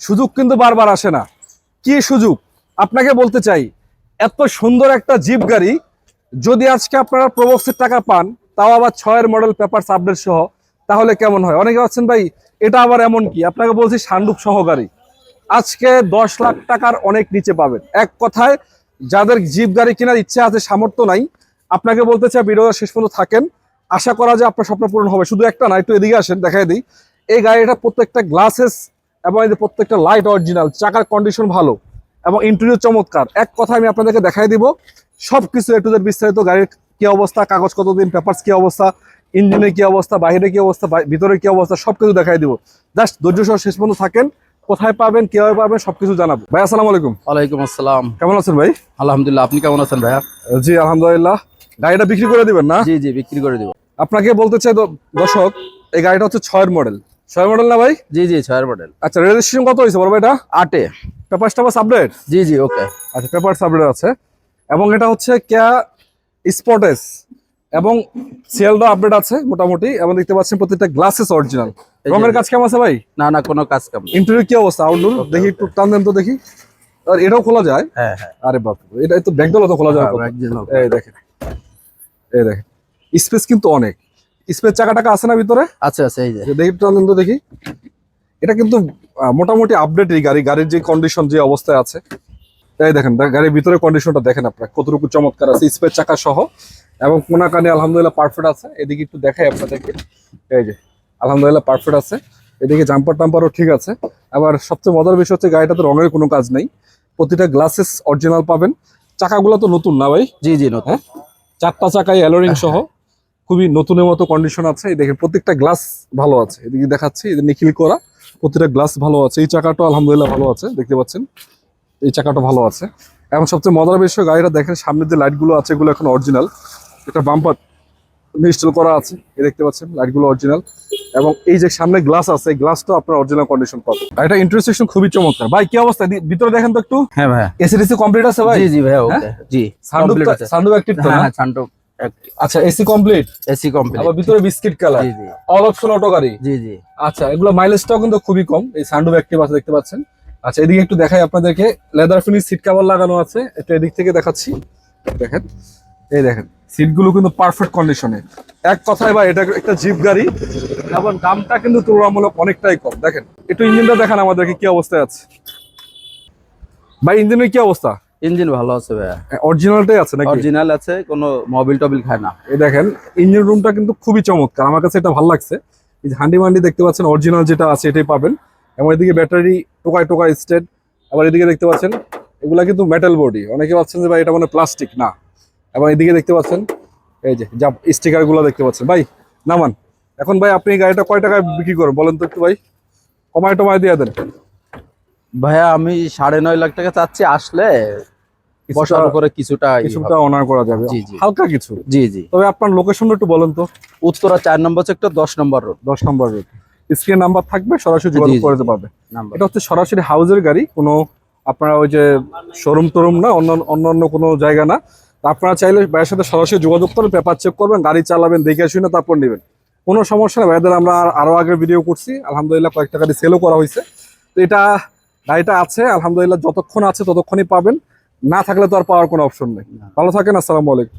সুযোগ কিন্তু বারবার আসে না। কি সুযোগ? আপনাকে বলতে চাই, এত সুন্দর একটা জিপ গাড়ি, যদি আজকে আপনারা প্রবক্সের টাকা পান, তাও আবার ছয়ের মডেল পেপার আপডেট সহ, তাহলে কেমন হয়? অনেকে ভাবছেন, ভাই, এটা আবার এমন কি? আপনাকে বলছি সান্ডুপ সহকারী আজকে দশ লাখ টাকার অনেক নিচে পাবেন। এক কথায়, যাদের জিপ গাড়ি কেনার ইচ্ছা আছে, সামর্থ্য নাই, আপনাকে বলতে চাই, ভিডিওটা শেষ পর্যন্ত থাকেন। আশা করা যায়, আপনার স্বপ্ন পূরণ হবে। শুধু একটা না, একটু এদিকে আসেন, দেখাই দিই। এই গাড়িটা প্রত্যেকটা গ্লাসেস এবং এই যে প্রত্যেকটা লাইট অরিজিনাল চাকার কন্ডিশন ভালো এবং ইন্টেরিয়র চমৎকার। এক কথা আমি আপনাদেরকে দেখাই দিব সব কিছু একটু বিস্তারিত গাড়ির কি অবস্থা কাগজ কতদিন পেপারস কি অবস্থা ইঞ্জিনের কি অবস্থা বাইরে কি অবস্থা ভিতরে কি অবস্থা সবকিছু দেখাই দিব। জাস্ট ধৈর্য সহ শেষ পর্যন্ত থাকেন কোথায় পাবেন কীভাবে পাবেন সবকিছু জানাব। ভাই আসসালামু আলাইকুম। ওয়ালাইকুম আসসালাম। কেমন আছেন ভাই? আলহামদুলিল্লাহ আপনি কেমন আছেন ভাইয়া? জি আলহামদুলিল্লাহ। গাড়িটা বিক্রি করে দিবেন না? জি জি বিক্রি করে দিব। আপনাকে বলতে চাই দর্শক এই গাড়িটা হচ্ছে ছয়ের মডেল ছয়ের মডেল না ভাই? জি জি ছয়ের মডেল আচ্ছা রেজিস্ট্রেশন কত হয়েছে বড় এটা আটে পেপার টাপার আপডেট জি জি ওকে। আচ্ছা পেপার আপডেট আছে। এবং এটা হচ্ছে ক্যা স্পটেস। এবং সিএলডো আপডেট আছে মোটামুটি। এবং দেখতে পাচ্ছেন প্রত্যেকটা গ্লাসেস অরিজিনাল রঙের কাজ কেমন আছে ভাই? না না কোনো কাজ কাম নেই। ইন্টেরিয়র কি অবস্থা? আউটডোর দেখি একটু টান দেন তো দেখি। আর এটাও খোলা যায়? হ্যাঁ হ্যাঁ। আরে বাপ এটা তো ব্যাগডালও তো খোলা যায় হ্যাঁ, এই দেখেন। এই দেখেন। স্পেস কিন্তু অনেক। স্পেস চাকা টাকা আছে না ভিতরে? আচ্ছা আচ্ছা এই যে। দেখি টান তো দেখি। এটা কিন্তু মোটামুটি আপডেট এই গাড়ি গাড়ির যে কন্ডিশন যে অবস্থায় আছে। তাই দেখেন গাড়ির ভিতরে কন্ডিশনটা দেখেন আপনার কতটুকু চমৎকার আছে স্পেস চাকা সহ। এবং কোনা কানে আলহামদুলিল্লাহ পারফেক্ট আছে। এদিকে একটু দেখাই আপনাদেরকে। এই যে আলহামদুলিল্লাহ পারফেক্ট আছে। এদিকে জাম্পার টাম্পারও ঠিক আছে। আবার সবচেয়ে মজার বিষয় হচ্ছে গাড়িটাতে রঙের কোনো কাজ নেই। প্রতিটা গ্লাসেস অরিজিনাল পাবেন। চাকাগুলো তো নতুন না ভাই? জি জি নতুন। হ্যাঁ? চারটা চাকায় অ্যালোরিং সহ। খুবই নতুনের মতো কন্ডিশন আছে। এই দেখেন প্রত্যেকটা গ্লাস ভালো আছে। এদিকে দেখাচ্ছি যে নিখিল করা প্রতিটা গ্লাস ভালো আছে। এই চাকাটা আলহামদুলিল্লাহ ভালো আছে দেখতে পাচ্ছেন? এই চাকাটা ভালো আছে। এবং সবচেয়ে মজার বিষয় গাড়িটা দেখেন সামনের যে লাইটগুলো আছে এগুলো এখন অরিজিনাল এটা বাম্পার ইনস্টল করা আছে এই দেখতে পাচ্ছেন লাইটগুলো অরিজিনাল এবং এই যে সামনে গ্লাস আছে এই গ্লাসটা আপনার অরিজিনাল কন্ডিশন পাবেন। এটা ইন্টারসেকশন খুবই চমৎকার। ভাই কি অবস্থা? ভিতরে দেখেন তো একটু? হ্যাঁ ভাইয়া। এসিডিসি কমপ্লিট আছে ভাই? জি জি ভাইয়া ওকে। জি সানরুফ। সানরুফ অ্যাক্টিভ তো হ্যাঁ হ্যাঁ ছান্টো আচ্ছা এসি কমপ্লিট এসি কমপ্লিট আবার ভিতরে বিস্কিট কালার জি জি। অল অপশন অটো গাড়ি? জি জি। আচ্ছা এগুলো মাইলেজটাও কিন্তু খুবই কম। এই সানরুফ অ্যাক্টিভ আছে দেখতে পাচ্ছেন। আচ্ছা এদিকে একটু দেখাই আপনাদেরকে। লেদার ফিনিশ সিট কভার লাগানো আছে। একটু এদিক থেকে দেখাচ্ছি। দেখেন এই দেখেন। সিটগুলো কিন্তু পারফেক্ট কন্ডিশনে এক কথায় বা এটা একটা জিপ গাড়ি। এবং দামটা কিন্তু তুলনামূলক অনেকটাই কম। দেখেন একটু ইঞ্জিনটা দেখান আমাদেরকে কি অবস্থায় আছে। ভাই ইঞ্জিনের কি অবস্থা? ইঞ্জিন ভালো আছে ভাইয়া। অরিজিনালটাই আছে নাকি? অরিজিনাল আছে কোনো মোবিল টবিল খায় না। এই দেখেন ইঞ্জিন রুমটা কিন্তু খুবই চমৎকার। আমার কাছে এটা ভালো লাগছে। এই যে হান্ডি মান্ডি দেখতে পাচ্ছেন অরিজিনাল যেটা আছে এটাই পাবেন। এবং এদিকে ব্যাটারি টোকায় টোকায় স্টেট আবার এদিকে দেখতে পাচ্ছেন এগুলা কিন্তু মেটাল বডি অনেকে ভাবছেন যে ভাই এটা মানে প্লাস্টিক না। এবং এদিকে দেখতে পাচ্ছেন এই যে যা স্টিকারগুলো দেখতে পাচ্ছেন। ভাই নামান এখন ভাই আপনি গাড়িটা কয় টাকায় বিক্রি করেন? বলেন তো একটু ভাই। কমায় টমায় দিয়ে দেন। ভাইয়া আমি সাড়ে নয় লাখ টাকা চাচ্ছি আসলে বসার উপরে কিছুটা কিছুটা অনার করা যাবে। জি, জি। হালকা কিছু? জি জি। তবে আপনার লোকেশনটা একটু বলেন তো। উত্তরা চার নম্বর সেক্টর দশ নম্বর রোড দশ নম্বর রোড স্ক্রিন নাম্বার থাকবে সরাসরি যোগাযোগ করতে পারবে এটা হচ্ছে সরাসরি হাউজের গাড়ি কোনো আপনারা ওই যে শোরুম টোরুম না অন্য অন্য কোনো জায়গা না। আপনারা চাইলে ভাইয়ের সাথে সরাসরি যোগাযোগ করবেন পেপার চেক করবেন গাড়ি চালাবেন দেখে শুনে তারপর নেবেন। কোনো সমস্যা নেই ভাইদের আমরা আর- আরও আগে ভিডিও করছি। আলহামদুলিল্লাহ কয়েকটা গাড়ি সেলও করা হয়েছে। তো এটা গাড়িটা আছে আলহামদুলিল্লাহ যতক্ষণ আছে ততক্ষণই পাবেন। না থাকলে তো আর পাওয়ার কোনো অপশন নেই। ভালো থাকেন আসসালামু আলাইকুম।